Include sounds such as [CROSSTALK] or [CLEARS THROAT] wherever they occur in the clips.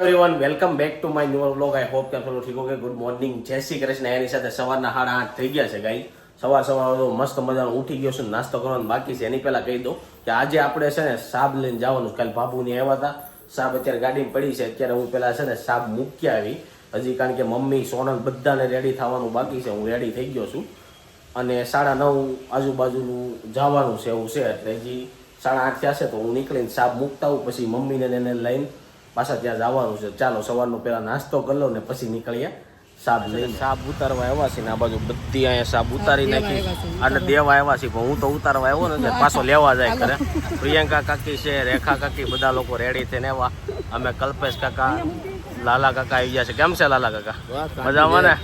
Everyone welcome back to my new vlog I hope કે થોડું ઠીક ઓકે ગુડ મોર્નિંગ જય શ્રી કૃષ્ણ. એની સાથે સવારના સાડા આઠ થઈ ગયા છે ગાઈ સવાર સવાર તો મસ્ત મજાનો ઉઠી ગયો છું, નાસ્તો કરવાનો બાકી છે. એની પહેલા કહી દઉં કે આજે આપણે છે ને સાબ લઈને જવાનું. કાલે બાબુની આવ્યા હતા. સાબ અત્યારે ગાડીમાં પડી છે. અત્યારે હું પેલા છે ને સાબ મૂકી આવી. હજી કારણ કે મમ્મી, સોનલ બધાને રેડી થવાનું બાકી છે. હું રેડી થઈ ગયો છું. અને સાડા નવ આજુબાજુનું જવાનું છે એવું છે. એટલે હજી સાડા આઠ થયા છે તો હું નીકળીને સાબ મૂકતા આવું. પછી મમ્મીને એને લઈને પાછા ત્યાં જવાનું છે. ચાલો સવારનો પહેલાં નાસ્તો કરી લઉં ને પછી નીકળીએ. સાબ લઈને. સાબ ઉતારવા આવ્યા છે ને આ બાજુ બધી અહીંયા સાબ ઉતારી નાખી. અને દેવા આવ્યા છે પણ હું તો ઉતારવા આવ્યો ને પાછો લેવા જાય કરે પ્રિયંકા કાકી છે રેખા કાકી બધા લોકો રેડી થઈને અમે કલ્પેશ કાકા લાલા કાકા આવી ગયા છે. કેમ છે લાલા કાકા? મજામાં ને?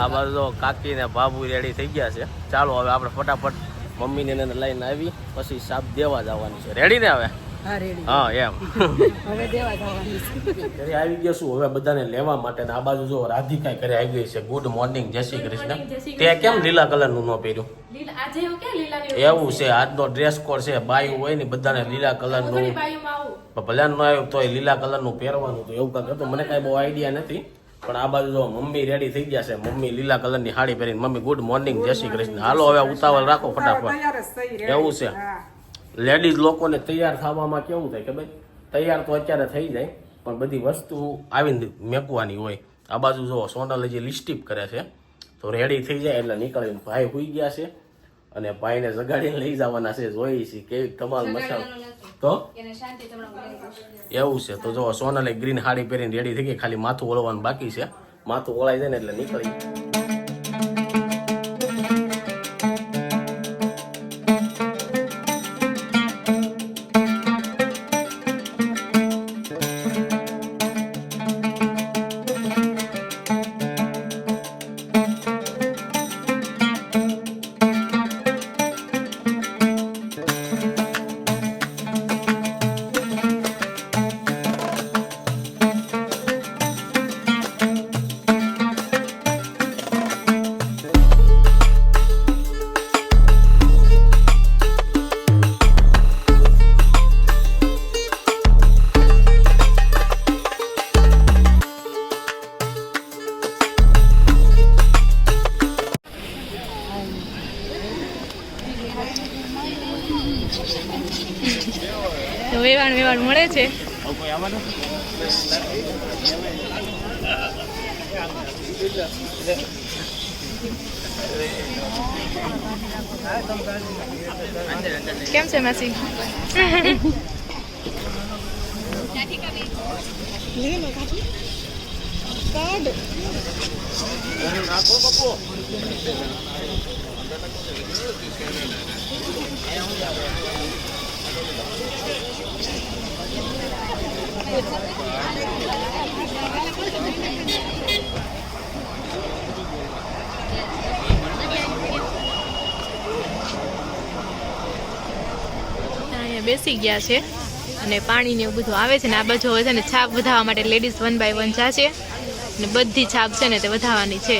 આ બાજુ કાકી ને બાબુ રેડી થઈ ગયા છે. ચાલો હવે આપણે ફટાફટ મમ્મીને લઈને આવી પછી સાપ દેવા જવાની છે. રેડી ને હવે? હા એમ. હવે દેવા ઘરે આવી ગયા છું હવે બધાને લેવા માટે ને આ બાજુ જો રાધિકા ઘરે આવી ગઈ છે. ગુડ મોર્નિંગ જય શ્રી કૃષ્ણ. તે કેમ લીલા કલરનું ન પહેર્યું? એવું કે લીલાની એવું છે આજનો ડ્રેસ કોડ છે બાયું હોય ને બધાને લીલા કલરનું. ભલે ન આવ્યું તોય લીલા કલરનું પહેરવાનું તો એવું કાંઈક હતું. મને કાંઈ બહુ આઈડિયા નથી. પણ આ બાજુ જો મમ્મી રેડી થઈ ગયા છે. મમ્મી લીલા કલરની સાડી પહેરીને મમ્મી ગુડ મોર્નિંગ જય શ્રી કૃષ્ણ. હાલો હવે ઉતાવળ રાખો ફટાફટ. એવું છે. લેડીઝ લોકોને તૈયાર થવામાં કેવું થાય કે ભાઈ તૈયાર તો અત્યારે થઈ જાય પણ બધી વસ્તુ આવીને મેકવાની હોય. આ બાજુ જો સોનલ જે લિસ્ટીપ કરે છે તો રેડી થઈ જાય એટલે નીકળીને ભાઈ હોઈ ગયા છે અને ભાઈને જગાડીને લઈ જવાના છે. જોઈ છે કેવી કમાલ મસાલ. તો. એવું છે. તો જો સોનલે ગ્રીન સાડી પહેરીને રેડી થઈ ગઈ ખાલી માથું ઓળવાનું બાકી છે. માથું ઓળાઈ જાય ને એટલે નીકળી. છે કેમ છે માસી Thank you. બેસી ગયા છે અને પાણી ને એવું બધું આવે છે ને આ બાજુ હવે છે ને છાપ વધારવા માટે લેડીઝ વન બાય વન છે. ને બધી છાપ છે ને તે વધારવાની છે.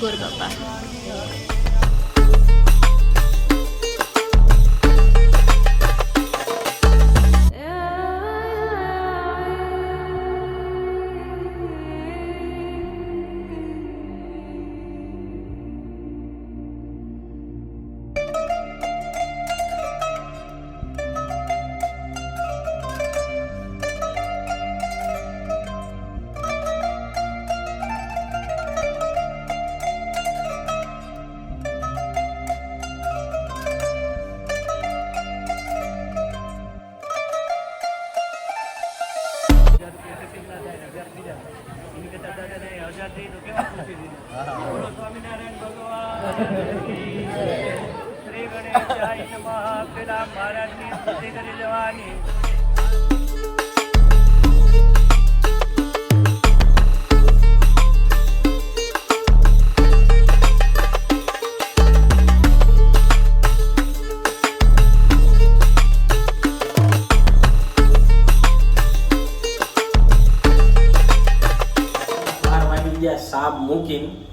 ગોર બાપા. ગણેશાય પેલા મહારાજની સાપ મૂકીને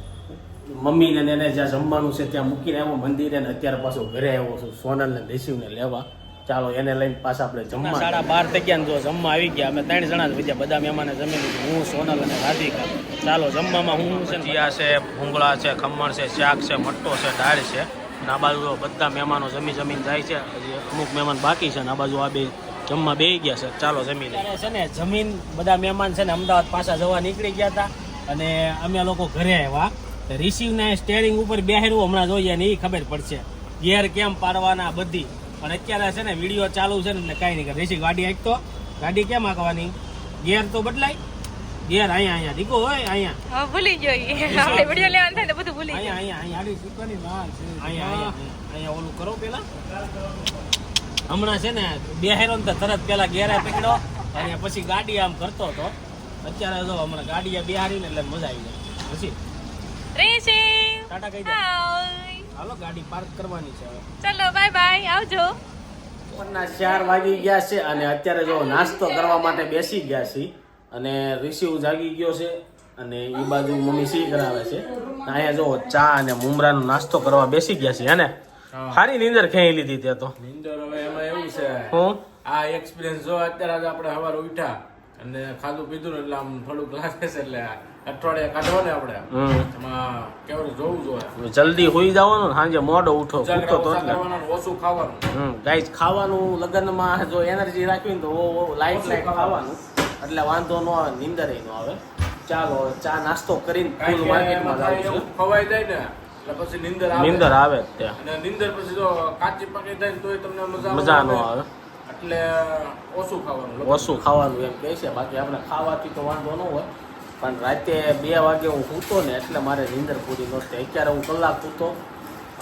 મમ્મીને ને એને જ્યાં જમવાનું છે ત્યાં મૂકીને આવ્યો મંદિરે અને અત્યારે પાછો ઘરે આવ્યો છું સોનલને દેશીવને લેવા. ચાલો એને લઈને પાછા આપણે જમવા. સાડા બાર થઈ ગયા જો જમવા આવી ગયા. અમે ત્રણ જણા જ વધ્યા બધા મહેમાને જમી લીધું. હું સોનલ અને રાધિકા. ચાલો જમવામાં હું છે જીયા છે ભૂંગળા છે ખમણ છે શાક છે મટ્ટો છે દાળ છે. અને આ બાજુ બધા મહેમાનો જમી જમીને જાય છે. હજી અમુક મહેમાન બાકી છે ને આ બાજુ આ બે જમવા બે ગયા છે. ચાલો જમી લઈએ. છે ને જમીન બધા મહેમાન છે ને અમદાવાદ પાછા જવા નીકળી ગયા હતા. અને અમે લોકો ઘરે આવ્યા. રિસીવને સ્ટેરિંગ ઉપર બેહેરવું હમણાં જોઈએ ને એ ખબર પડશે. ગેર કેમ પાડવાના બધી. પણ અત્યારે છે ને વીડિયો ચાલુ છે ને એટલે કાંઈ નહીં કરે. રિસીવ ગાડી આંકતો ગાડી કેમ આંકવાની ગેર તો બદલાય. ગેર અહીંયા અહીંયા. દીકો હોય અહીંયા. ભૂલી ગયો આપણે વીડિયો લેવાનું થાય તો બધું ભૂલી અહીંયા અહીંયા અહીંયા. આડી શીખવાની વાત છે. અહીંયા અહીંયા ઓલું કરો પેલા. હમણાં છે ને બેહેરો ને તો તરત પેલા ગેરે પકડો. અને પછી ગાડી આમ કરતો હતો અત્યારે જો હમણાં ગાડીએ બેહારીને એટલે મજા આવી જાય. પછી રેશિંગ. ટાટા કહી દે. હાલો ગાડી પાર્ક કરવાની છે હવે. ચલો બાય બાય આવજો. બપોરના ચાર વાગી ગયા છે અને અત્યારે જો નાસ્તો કરવા માટે બેસી ગયા છે અને રિસીવ જાગી ગયો છે અને એ બાજુ મમ્મી સી કરાવે છે. અહીંયા જો ચા અને મુમરાનો નાસ્તો કરવા બેસી ગયા છે હે ને? સારી નીંદર ખેંચી લીધી તે તો. નીંદર હવે એમાં એવું છે. હું? આ એક્સપિરિયન્સ જો અત્યારે આપણે સવારે ઉઠ્યા અને ખાધું પીધું એટલે આમ થોડુંક લાગે છે એટલે અઠવાડિયે કાઢવો ને આપણે. એમાં કેવું જોવું જોઈએ જલ્દી હોઈ જવાનું સાંજે મોડો ઉઠો ઉઠો તો ઓછા ખાવાનું. ગાઈસ ખાવાનું લગ્નમાં જો એનર્જી રાખવી ને તો ઓ લાઈટ લાઈટ ખાવાનું. એટલે વાંધો ન આવે નીંદર ન આવે. ચાલો ચા નાસ્તો કરીને ફૂલ માર્કેટમાં જાવું ખવાઈ જાય ને એટલે પછી નીંદર આવે. નીંદર આવે ત્યાં. અને નીંદર પછી જો કાચી પકી જાય તોય તમને મજા મજા ન આવે. એટલે ઓછું ખાવાનું. ઓછું ખાવાનું એમ કહે છે. બાકી આપણે ખાવાથી તો વાંધો ન હોય. પણ રાતે બે વાગે હું સૂતો ને એટલે મારે નીંદર પૂરી નહોતી અત્યારે હું કલાક સૂતો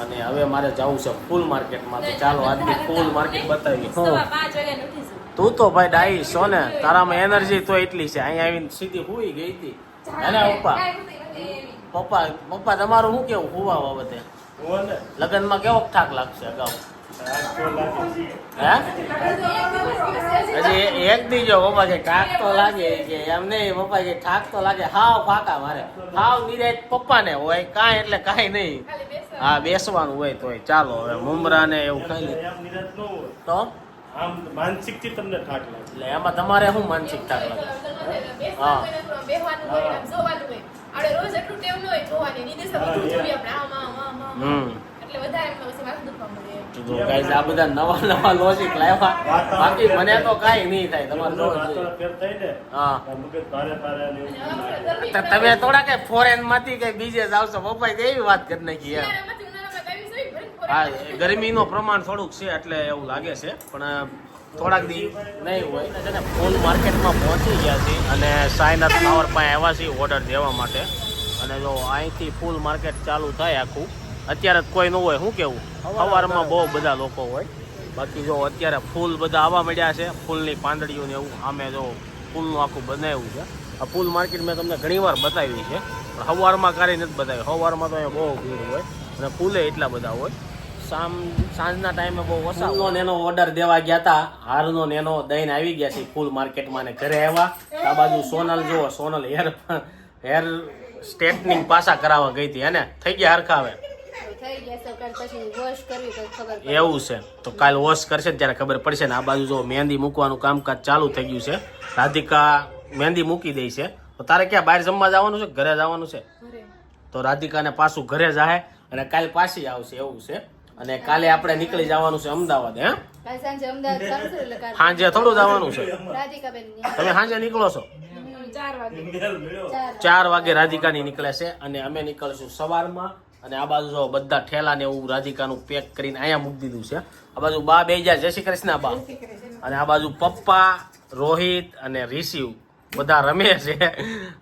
અને હવે મારે જવું છે ફૂલ માર્કેટમાં. તો ચાલો આજની ફૂલ માર્કેટ બતાવી. હું. પાંચ તું તો ભાઈ ડાઈ છો ને તારામાં એનર્જી તો એટલી છે. અહીંયા આવીને સીધી હુઈ ગઈ હતી. એને પપ્પા. પપ્પા પપ્પા તમારું શું કેવું હુવા બાબતે લગ્નમાં કેવો ઠાક લાગશે અગાઉ? હજી એક બીજો પપ્પા કે ઠાક તો લાગે કે એમ નહીં પપ્પા કે ઠાક તો લાગે હાવ ફાકા મારે હાવ નિરાય પપ્પા ને હોય કાંઈ એટલે કાંઈ નહીં હા બેસવાનું હોય તોય ચાલો હવે મુમરા ને એવું ખાઈ લે તો આમ તમને ઠાક લાગે એટલે એમાં તમારે શું માનસિક ઠાક લાગે હા. બેસવાનું હોય, આમ જોવાનું હોય. આપણે રોજ એટલું ટેવ ન હોય જોવાની. નિદેશ તો આપણે આમ, આમ, આમ, આમ, આમ. હમ એટલે વધારે માથું દુખવા મળે એમ. તો આ બધા નવા નવા લોજિક લાવ્યા. બાકી મને તો કાંઈ નહીં થાય. તમારે હા. તમે થોડા કઈ ફોરેનમાંથી કઈ બીજે જાવ છો પપ્પા એવી વાત કરી નાખી. હા ગરમીનું પ્રમાણ થોડુંક છે એટલે એવું લાગે છે. પણ થોડાક દી નહીં હોય. છે ને ફૂલ માર્કેટમાં પહોંચી ગયા છે અને સાઈનાથ ફ્લાવર પાસે આવ્યા છીએ ઓર્ડર દેવા માટે. અને જો અહીંથી ફૂલ માર્કેટ ચાલુ થાય આખું અત્યારે કોઈ ન હોય શું કેવું? સવારમાં બહુ બધા લોકો હોય. બાકી જો અત્યારે ફૂલ બધા આવવા મળ્યા છે ફૂલની પાંદડીઓ ને એવું આમે જો ફૂલનું આખું બનાવ્યું છે. આ ફૂલ માર્કેટ મેં તમને ઘણીવાર બતાવી છે પણ સવારમાં ક્યારેય નથી બતાવી સવારમાં તો અહીંયા બહુ ભીડ હોય અને ફૂલે એટલા બધા હોય. સામ સાંજના ટાઈમે બહુ ઓછા ફૂલનો નેનો ઓર્ડર દેવા ગયા હતા હારનો નેનો દઈને આવી ગયા છે ફૂલ માર્કેટમાં ને ઘરે આવ્યા. આ બાજુ સોનલ જુઓ સોનલ હેર હેર સ્ટ્રેટનિંગ પાછા કરાવવા ગઈ હતી. એને થઈ ગયા હરખા હવે. એવું છે. તો કાલ વોશ કરશે ને ત્યારે ખબર પડશે ને આ બાજુ જો મહેંદી મૂકવાનું કામકાજ ચાલુ થઈ ગયું છે. રાધિકા મહેંદી મૂકી દઈ છે. તો તારે ક્યાં બહાર જમવા જવાનું છે ઘરે જવાનું છે? તો રાધિકાને પાછું ઘરે જાહે અને કાલ પાછી આવશે એવું છે. અને કાલે આપણે નીકળી જવાનું છે અમદાવાદ હે? સાંજે થોડું જવાનું છે. તમે સાંજે નીકળો છો? ચાર વાગે. ચાર ચાર વાગે રાધિકાની નીકળે છે અને અમે નીકળશું સવારમાં અને આ બાજુ જો બધા ઠેલા ને એવું રાધિકાનું પેક કરીને અહીંયા મૂકી દીધું છે. આ બાજુ બા બે જાય. જય શ્રી કૃષ્ણ બા. અને આ બાજુ પપ્પા રોહિત અને રિશિવ બધા રમે છે.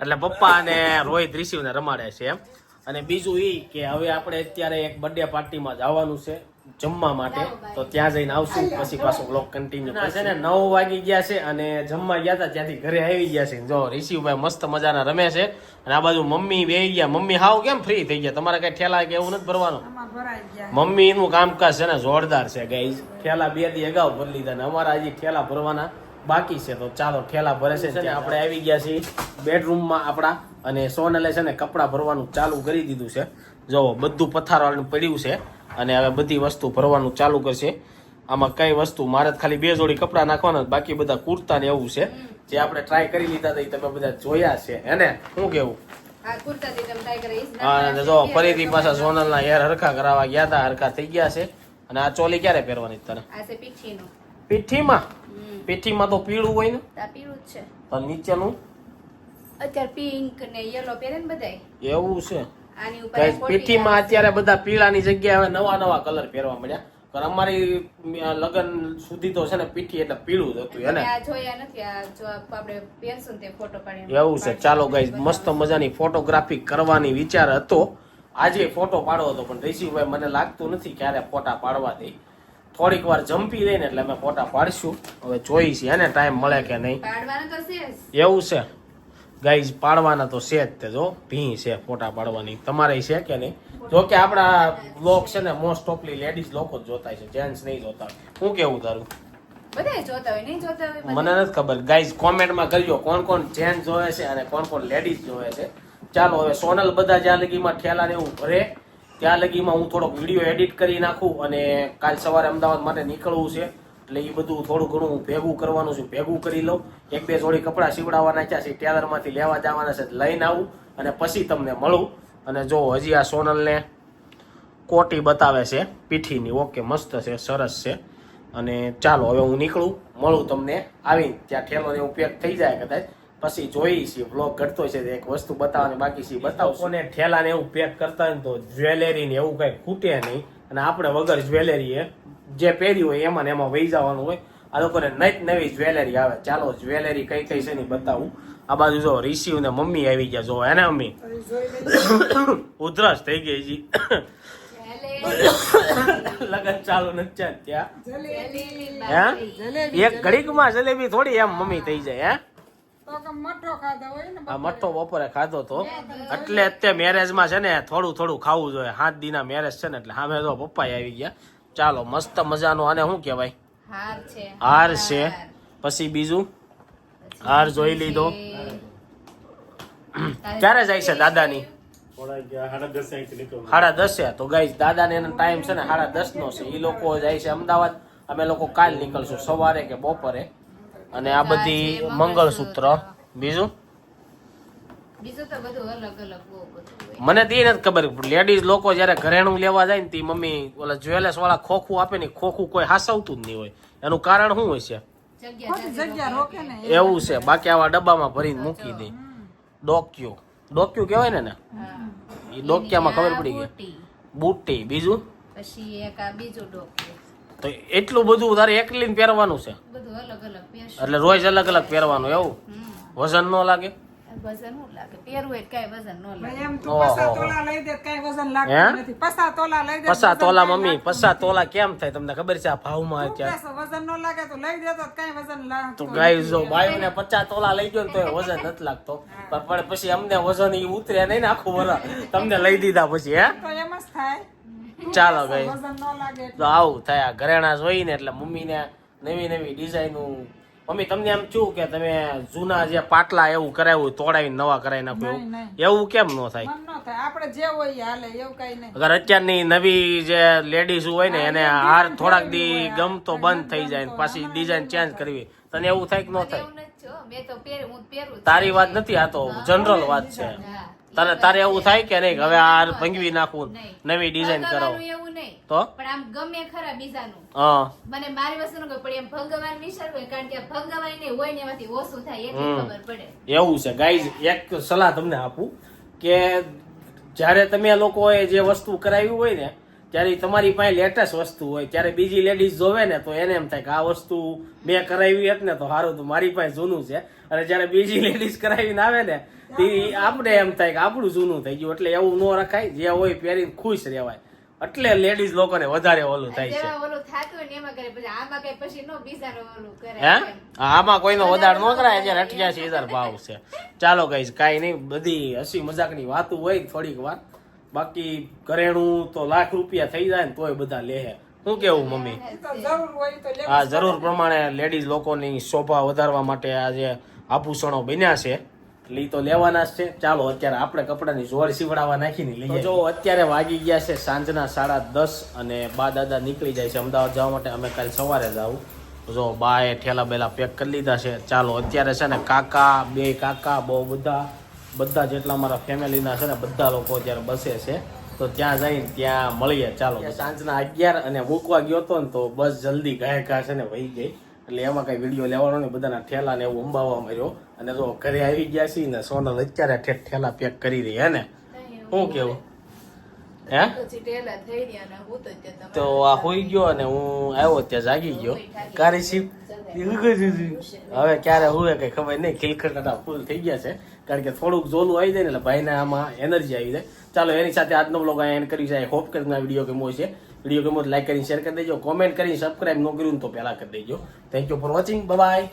એટલે પપ્પા અને રોહિત રિશિવ ને રમાડે છે એમ. અને બીજું એ કે હવે આપણે અત્યારે એક બર્થડે પાર્ટીમાં જવાનું છે જમવા માટે. તો ત્યાં જઈને આવશું પછી પાછું બ્લોક કન્ટિન્યુ છે ને નવ વાગી ગયા છે અને જમવા ગયા હતા ત્યાંથી ઘરે આવી ગયા છે. જો ઋષિભાઈ મસ્ત મજાના રમે છે. અને આ બાજુ મમ્મી બે ગયા. મમ્મી હાવ કેમ ફ્રી થઈ ગયા? તમારે કઈ ઠેલા કે એવું નથી ભરવાનું? મમ્મી નું કામકાજ છે ને જોરદાર છે ગાઈઝ ઠેલા બે દી અગાઉ ભરી લીધા ને અમારા હજી ઠેલા ભરવાના બાકી છે તો ચાલો ઠેલા ભરે છે ને આપણે આવી ગયા છીએ બેડરૂમમાં આપણા અને સોનલે છે ને કપડાં ભરવાનું ચાલુ કરી દીધું છે. જો બધું પથારવાનું પડ્યું છે અને હવે બધી વસ્તુ ભરવાનું ચાલુ કરશે. આમાં કઈ વસ્તુ મારે ખાલી બે જોડી કપડાં નાખવાના જ, બાકી બધા કુર્તા ને એવું છે. જે આપણે ટ્રાય કરી લીધા હતા એ તમે બધા જોયા છે હેને શું કેવું? હા જો ફરીથી પાછા સોનલના યાર હરખા કરાવવા ગયા હતા હરખા થઈ ગયા છે. અને આ ચોલી ક્યારે પહેરવાની તને? આ છે પીઠીનું. પીઠીમાં? પીઠીમાં તો પીળું હોય ને? આ પીળું જ છે. તો નીચેનું? અત્યારે પિંક ને યલો પહેરે ને બધાય? એવું છે. આની ઉપર Guys, આ પીઠીમાં અત્યારે બધા પીળાની જગ્યાએ હવે નવા નવા કલર પહેરવા મળ્યા. પણ અમારી લગન સુધી તો છે ને પીઠી એટલે પીળું જ હતું આ જોયા નથી આ જો આપણે પહેરશું ને તે ફોટો પાડીને એવું છે. ચાલો ગાઈઝ મસ્ત મજાની ફોટોગ્રાફી કરવાની વિચાર હતો. આજે ફોટો પાડવો હતો પણ ઋષિભાઈ મને લાગતું નથી ક્યારે ફોટા પાડવા દે. થોડીક વાર જમ્પી દઈને એટલે અમે ફોટા પાડશું. હવે જોઈ છીએ એને ટાઈમ મળે કે નહીં. એવું છે. ગાઈઝ પાડવાના તો છે જ તે જો. ભી છે ફોટા પાડવાની. તમારે છે કે નહીં? જો કે આપણા બ્લોગ છે ને મોસ્ટ ઓફલી લેડીઝ લોકો જ જોતા છે જેન્ટ્સ નહીં જોતા. શું કેવું તારું? મને નથી ખબર. ગાઈઝ કોમેન્ટમાં કરજો કોણ કોણ જેન્ટ્સ જોવે છે અને કોણ કોણ લેડીઝ જોવે છે. ચાલો હવે સોનલ બધા જ્યાં લગીમાં ઠેલા ને એવું ભરે. ત્યાં લગીમાં હું થોડોક વીડિયો એડિટ કરી નાખું અને કાલ સવારે અમદાવાદ માટે નીકળવું છે. એટલે એ બધું થોડું ઘણું ભેગું કરવાનું છે. ભેગું કરી લઉં. એક બે જોડી કપડાં સીવડાવવાના છે. ટેલરમાંથી લેવા જવાના છે લઈને આવું અને પછી તમને મળું. અને જો હજી આ સોનલને કોટી બતાવે છે પીઠીની. ઓકે, મસ્ત છે, સરસ છે. અને ચાલો, હવે હું નીકળું, મળું તમને આવીને. ત્યાં ઠેલોને ઉપયોગ થઈ જાય કદાચ. પછી જોઈ છીએ બ્લોગ ઘટતો છે તો એક વસ્તુ બતાવવાની બાકી છે બતાવું કોને ઠેલા ને એવું પેક કરતા હોય ને તો જ્વેલરી ને એવું કઈ ખૂટે નહીં. અને આપણે વગર જ્વેલરી એ જે પહેર્યું હોય એમાં ને એમાં વહી જવાનું હોય. આ લોકોને નઈ નવી જ્વેલરી આવે. ચાલો જ્વેલરી કઈ કઈ છે ને બતાવું. આ બાજુ જો રિસીવ ને મમ્મી આવી ગયા. જો એને મમ્મી? ઉધરસ થઈ ગઈ છે લગન ચાલુ નથી ત્યાં હે? એક ઘડીકમાં જલેબી થોડી એમ મમ્મી થઈ જાય હે? આ મઠો બપોરે. ખાધો તો. એટલે અત્યારે મેરેજમાં છે ને થોડું થોડું ખાવું જોઈએ. સાત દિના મેરેજ છે ને એટલે સામે તો પપ્પા આવી ગયા. ચાલો મસ્ત મજાનો આને શું કહેવાય? હાર છે. પછી બીજું? હાર જોઈ લીધો. [CLEARS THROAT] ક્યારે જાય છે દાદાની? સાડા દસે તો ગઈ દાદાને એનો ટાઈમ છે ને સાડા દસ નો છે. એ લોકો જાય છે અમદાવાદ. અમે લોકો કાલ નીકળશું સવારે કે બપોરે. અને આ બધી મંગળસૂત્ર. બીજું? બીજું તો બધું અલગ અલગ બહુ બધું હોય. મને તે નથી ખબર લેડીઝ લોકો જયારે ઘરેણું લેવા જાય ને તે મમ્મી ઓલા જ્વેલર્સ વાળા ખોખું આપે ને ખોખું કોઈ હાસવતું જ નહીં હોય. એનું કારણ શું હોય છે? જગ્યા રોકે ને. એવું છે. બાકી આવા ડબ્બામાં ભરીને મૂકી દે. ડોક્યુ. ડોક્યુ કહેવાય ને ને એ ડોક્યામાં ખબર પડી ગઈ. બુટ્ટી બીજું? પછી એક આ બીજું ડોક્યું. તો એટલું બધું તારે એકલીને પહેરવાનું છે? બધું અલગ અલગ પહેરશું. એટલે રોજ અલગ અલગ પહેરવાનું એવું? વજન ન લાગે? વજન શું લાગે. પહેરવું એટલે કાંઈ વજન ન લાગે. એમ તું પસા તોલા લઈ દે કઈ વજન લાગતું નથી. પસા તોલા લઈ દે પસા તોલા મમ્મી પસા તોલા કેમ થાય તમને ખબર છે આ ભાવમાં. અત્યારે? તું વજન ન લાગે તો લઈ દે તો કઈ વજન તો જો તોલા લઈ ગયો ને તો એ વજન નથી લાગતો. પણ પછી અમને વજન ઈ ઉતરે નહીં ને આખું વરસ. તમને લઈ દીધા પછી હે? તો એમ જ થાય. ચાલો ગઈ. વજન ન લાગે તો આવું થયા. ઘરેણા જોઈને એટલે મમ્મીને નવી નવી ડિઝાઇનનું મમ્મી તમને એમ થયું કે તમે જૂના જે પાટલા એવું કરાવ્યું તોડાવીને નવા કરાવી નાખ્યું એવું? કેમ ન થાય? મન ન થાય. આપણે જે હોય હાલે એવું કઈ નહીં. અગર અત્યારની નવી જે લેડીઝ હોય ને એને હાર થોડાક દી ગમતો બંધ થઈ જાય ને પાછી ડિઝાઇન ચેન્જ કરવી. તને એવું થાય કે ન થાય? તારી વાત નથી આ તો જનરલ વાત છે. તારે તારે એવું થાય કે નહીં હવે આ ભંગવી નાખું નવી ડિઝાઇન કરાવું. એવું નહીં. તો? પણ આમ ગમે ખરા બીજાનું. હા. મને મારી વસ્તુ નું પણ એમ ભંગવાનું હોય કારણ કે ભંગવાય નહીં હોય ને એમાંથી ઓછું થાય એટલી ખબર પડે. એવું છે. ગાઈઝ એક સલાહ તમને આપું કે જ્યારે તમે લોકોએ જે વસ્તુ કરાવી હોય ને ત્યારે તમારી પાસે લેટેસ્ટ વસ્તુ હોય ત્યારે બીજી લેડીઝ જોવે ને તો એને એમ થાય કે આ વસ્તુ મેં કરાવી હતી ને તો સારું તો મારી પાસે જૂનું છે. અને જ્યારે બીજી [LAUGHS] લેડીઝ કરાવીને આવે ને તે આપણે એમ થાય કે આપણું જૂનું થઈ ગયું. એટલે એવું ન રખાય જે હોય પહેરીને ખુશ રહેવાય. એટલે લેડીઝ લોકોને વધારે ઓલું થાય છે. ને નો. આમાં કોઈનો વધાર ન કરાય જયારે અઠ્યાસી હજાર ભાવ છે. ચાલો કઈ કાંઈ નહીં બધી હસી મજાકની વાતું હોય થોડીક વાર. બાકી ઘરેણું તો લાખ રૂપિયા થઈ જાય ને તોય બધા લેહે શું કેવું મમ્મી? હા જરૂર હોય તો લેવું આ જરૂર પ્રમાણે લેડીઝ લોકોની શોભા વધારવા માટે આ જે આભૂષણો બન્યા છે એટલે તો લેવાના જ છે. ચાલો અત્યારે આપણે કપડાની જોડ સીવડાવવા નાખીને લઈએ. જો અત્યારે વાગી ગયા છે સાંજના સાડા દસ અને બા દાદા નીકળી જાય છે અમદાવાદ જવા માટે. અમે કાલે સવારે જ આવું. જો બાએ ઠેલા બેલા પેક કરી લીધા છે. ચાલો અત્યારે છે ને કાકા બે કાકા બહુ બધા બધા જેટલા અમારા ફેમિલીના છે ને બધા લોકો અત્યારે બસે છે. તો ત્યાં જઈને ત્યાં મળીએ. ચાલો સાંજના અગિયાર અને મૂકવા ગયો હતો ને તો બસ જલ્દી ગાયકા છે ને વહી ગઈ. એટલે એમાં કઈ વીડિયો લેવાનો નહીં. બધાના ઠેલા ને એવું અંબાવા મળ્યો અને જો ઘરે આવી ગયા છીએ ને સોનલ અત્યારે ઠેઠ ઠેલા પેક કરી રહી હે ને? શું કેવું? હે? તો આ હોઈ ગયો અને હું આવ્યો ત્યાં જાગી ગયો. કારી હવે ક્યારે હું કઈ ખબર નહીં. ખિલખટ ફૂલ થઈ ગયા છે. કારણ કે થોડુંક જોલું આવી જાય ને એટલે ભાઈને આમાં એનર્જી આવી જાય. ચાલો, એની સાથે આજનો બ્લોગ અહીંયા એન્ડ કરી જાય હોપ કરીને આ વીડિયો ગમો છે વીડિયો ગમો લાઈક કરીને શેર કરી દેજો. કોમેન્ટ કરીને સબસ્ક્રાઈબ ન કર્યું તો પહેલા કરી દેજો. Thank you for watching bye